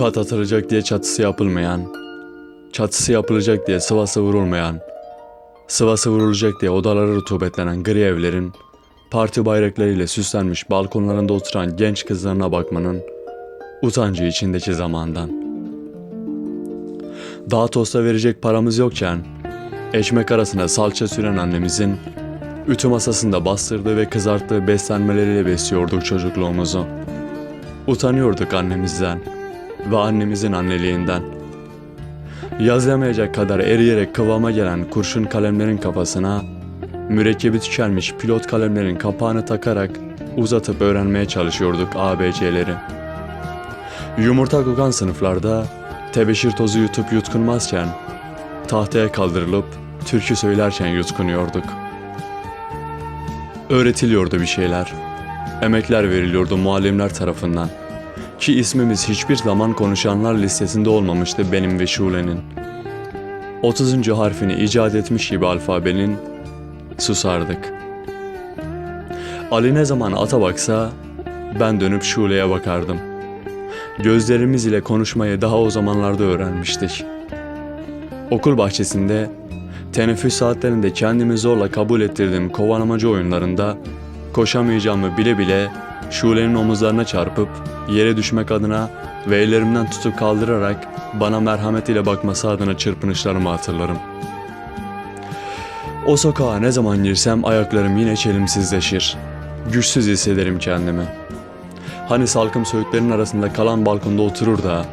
Kat atılacak diye çatısı yapılmayan, çatısı yapılacak diye sıvası vurulmayan, sıvası vurulacak diye odaları rutubetlenen gri evlerin, parti bayraklarıyla süslenmiş balkonlarında oturan genç kızlarına bakmanın utancı içindeki zamandan. Daha tosta verecek paramız yokken, ekmek arasına salça süren annemizin, ütü masasında bastırdığı ve kızarttığı beslenmeleriyle besliyorduk çocukluğumuzu. Utanıyorduk annemizden ve annemizin anneliğinden. Yazlamayacak kadar eriyerek kıvama gelen kurşun kalemlerin kafasına, mürekkebi tükenmiş pilot kalemlerin kapağını takarak uzatıp öğrenmeye çalışıyorduk ABC'leri. Yumurta kokan sınıflarda tebeşir tozu yutup yutkunmazken, tahtaya kaldırılıp türkü söylerken yutkunuyorduk. Öğretiliyordu bir şeyler. Emekler veriliyordu muallimler tarafından. Ki ismimiz hiçbir zaman konuşanlar listesinde olmamıştı benim ve Şule'nin. 30. harfini icat etmiş gibi alfabenin susardık. Ali ne zaman ata baksa ben dönüp Şule'ye bakardım. Gözlerimiz ile konuşmayı daha o zamanlarda öğrenmiştik. Okul bahçesinde teneffüs saatlerinde kendimi zorla kabul ettirdiğim kovalamacı oyunlarında koşamayacağımı bile bile Şule'nin omuzlarına çarpıp yere düşmek adına ve ellerimden tutup kaldırarak bana merhamet ile bakması adına çırpınışlarımı hatırlarım. O sokağa ne zaman girsem ayaklarım yine çelimsizleşir. Güçsüz hissederim kendimi. Hani salkım söğütlerin arasında kalan balkonda oturur da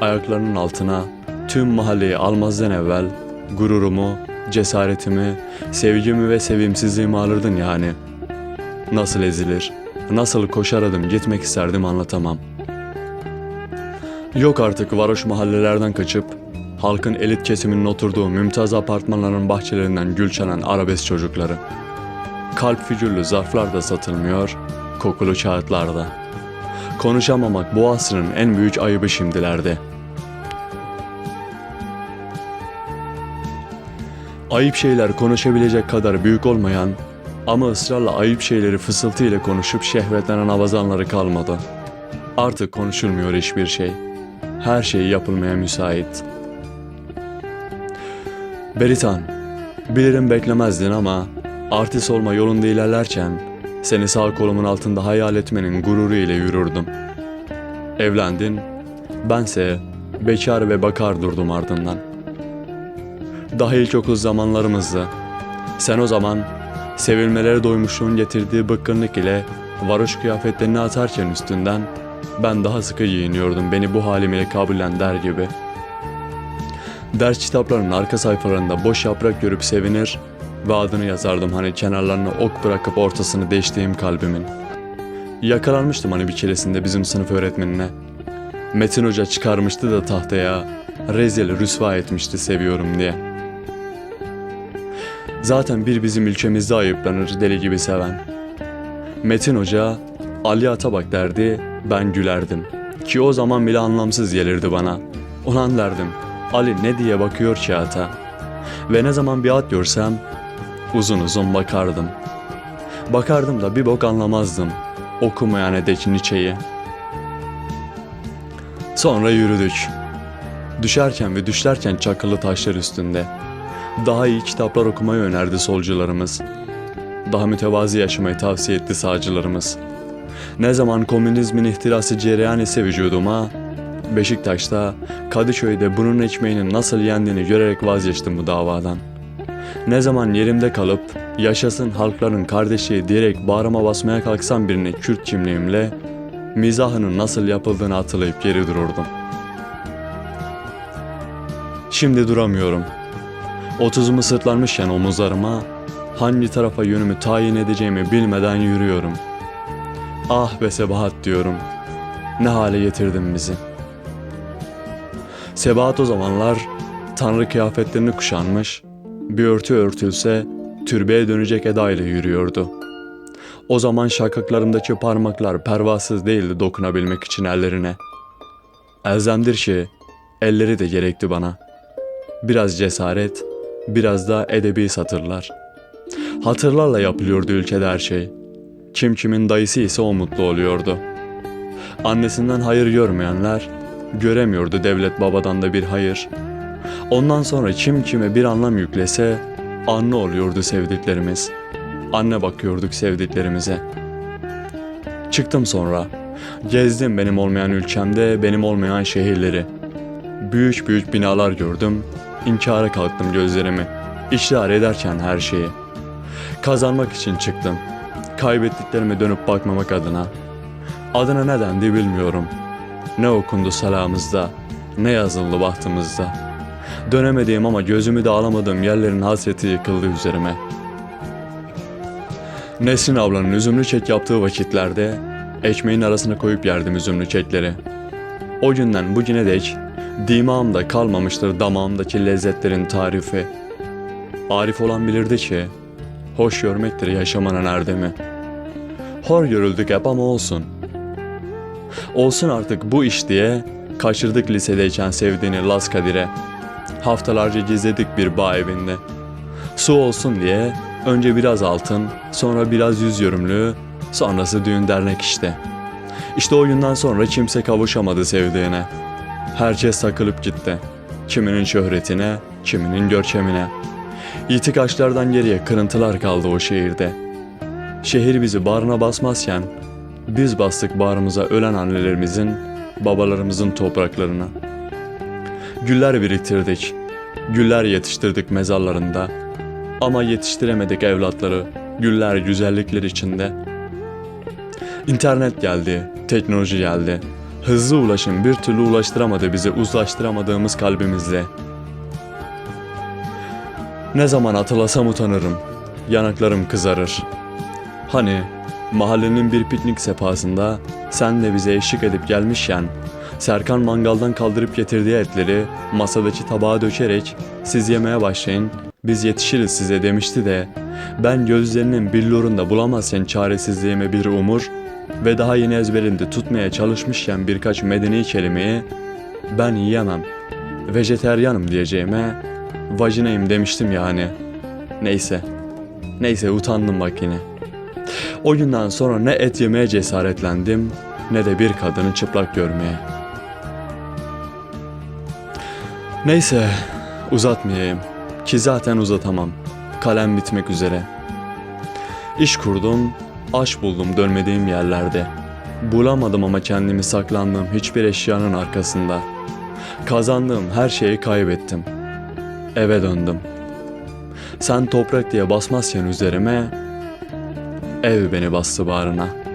ayaklarının altına tüm mahalleyi almazdan evvel gururumu, cesaretimi, sevgimi ve sevimsizliğimi alırdın yani. Nasıl ezilir, nasıl koşaradım gitmek isterdim anlatamam. Yok artık varoş mahallelerden kaçıp halkın elit kesiminin oturduğu mümtaz apartmanların bahçelerinden gül çalan arabesk çocukları. Kalp fücürlü zarflar da satılmıyor, kokulu kağıtlarda. Konuşamamak bu asrın en büyük ayıbı şimdilerde. Ayıp şeyler konuşabilecek kadar büyük olmayan ama ısrarla ayıp şeyleri fısıltı ile konuşup şehvetlenen avazanları kalmadı. Artık konuşulmuyor hiçbir şey. Her şey yapılmaya müsait. Beritan, bilirim beklemezdin ama artist olma yolunda ilerlerken seni sağ kolumun altında hayal etmenin gururu ile yürürdüm. Evlendin, bense bekar ve bakar durdum ardından. Daha ilkokul zamanlarımızdı. Sen o zaman sevilmelere doymuşluğun getirdiği bıkkınlık ile varoş kıyafetlerini atarken üstünden ben daha sıkı giyiniyordum beni bu halim ile kabullen der gibi. Ders kitaplarının arka sayfalarında boş yaprak görüp sevinir ve adını yazardım hani kenarlarına ok bırakıp ortasını deştiğim kalbimin. Yakalanmıştım hani bir keresinde bizim sınıf öğretmenine. Metin Hoca çıkarmıştı da tahtaya rezil rüsva etmişti seviyorum diye. Zaten bir bizim ülkemizde ayıplanır deli gibi seven. Metin Hoca Ali Atabak derdi ben gülerdim. Ki o zaman bile anlamsız gelirdi bana. Ulan derdim Ali ne diye bakıyor ki ata. Ve ne zaman bir at görsem uzun uzun bakardım. Bakardım da bir bok anlamazdım. Okumayan edek Nietzsche'yi. Sonra yürüdük. Düşerken ve düşlerken çakılı taşlar üstünde. Daha iyi kitaplar okumayı önerdi solcularımız. Daha mütevazi yaşamayı tavsiye etti sağcılarımız. Ne zaman komünizmin ihtirası cereyan ise vücuduma, Beşiktaş'ta, Kadıköy'de bunun ekmeğinin nasıl yendiğini görerek vazgeçtim bu davadan. Ne zaman yerimde kalıp, yaşasın halkların kardeşliği diyerek bağrıma basmaya kalksam birine Kürt kimliğimle, mizahının nasıl yapıldığını hatırlayıp geri dururdum. Şimdi duramıyorum. Otuzumu sırtlanmışken omuzlarıma, hangi tarafa yönümü tayin edeceğimi bilmeden yürüyorum. Ah be Sebahat diyorum. Ne hale getirdin bizi. Sebahat o zamanlar tanrı kıyafetlerini kuşanmış, bir örtü örtülse türbeye dönecek eda ile yürüyordu. O zaman şakaklarımdaki parmaklar pervasız değildi dokunabilmek için ellerine. Elzemdir ki elleri de gerekti bana. Biraz cesaret, biraz da edebi satırlar. Hatırlarla yapılıyordu ülkede her şey. Kim kimin dayısı ise o mutlu oluyordu. Annesinden hayır görmeyenler Göremiyordu devlet babadan da bir hayır. Ondan sonra kim kime bir anlam yüklese anne oluyordu sevdiklerimiz. Anne bakıyorduk sevdiklerimize. Çıktım sonra. Gezdim benim olmayan ülkemde benim olmayan şehirleri. Büyük büyük binalar gördüm. İnkara kalktım gözlerimi. İşler ederken her şeyi. Kazanmak için çıktım. Kaybettiklerime dönüp bakmamak adına. Adına ne dendi bilmiyorum. Ne okundu salamızda, ne yazıldı bahtımızda. Dönemediğim ama gözümü de alamadığım yerlerin hasreti yıkıldı üzerime. Nesrin ablanın üzümlü kek yaptığı vakitlerde ekmeğin arasına koyup yerdim üzümlü kekleri. O günden bugüne dek dimağımda kalmamıştır damağımdaki lezzetlerin tarifi. Arif olan bilirdi ki, hoş görmektir yaşamanın erdemi. Hor görüldük hep ama olsun. Olsun artık bu iş diye kaçırdık lisedeyken sevdiğini Las Kadir'e. Haftalarca gizledik bir bağ evinde. Su olsun diye önce biraz altın, sonra biraz yüz yörümlü, sonrası düğün dernek işte. İşte o günden sonra kimse kavuşamadı sevdiğine. Herkes takılıp gitti. Kiminin şöhretine, kiminin görkemine. İtikaçlardan geriye kırıntılar kaldı o şehirde. Şehir bizi bağrına basmazken biz bastık bağrımıza ölen annelerimizin, babalarımızın topraklarına. Güller biriktirdik, güller yetiştirdik mezarlarında. Ama yetiştiremedik evlatları, güller güzellikler içinde. İnternet geldi, teknoloji geldi. Hızlı ulaşım bir türlü ulaştıramadı bizi uzlaştıramadığımız kalbimizle. Ne zaman hatırlasam utanırım. Yanaklarım kızarır. Hani mahallenin bir piknik sefasında sen de bize eşlik edip gelmişken Serkan mangaldan kaldırıp getirdiği etleri masadaki tabağa dökerek siz yemeye başlayın biz yetişiriz size demişti de ben gözlerinin billurunda bulamazken çaresizliğime bir umur ve daha yeni ezberimde tutmaya çalışmışken birkaç medeni kelimeyi ben yiyemem vejeteryanım diyeceğime vajinayım demiştim yani. Neyse. Neyse utandım bak yine. O günden sonra ne et yemeye cesaretlendim ne de bir kadını çıplak görmeye. Neyse uzatmayayım ki zaten uzatamam. Kalem bitmek üzere. İş kurdum, aş buldum dönmediğim yerlerde. Bulamadım ama kendimi saklandığım hiçbir eşyanın arkasında. Kazandığım her şeyi kaybettim. Eve döndüm. Sen toprak diye basmazken üzerime ev beni bastı bağrına.''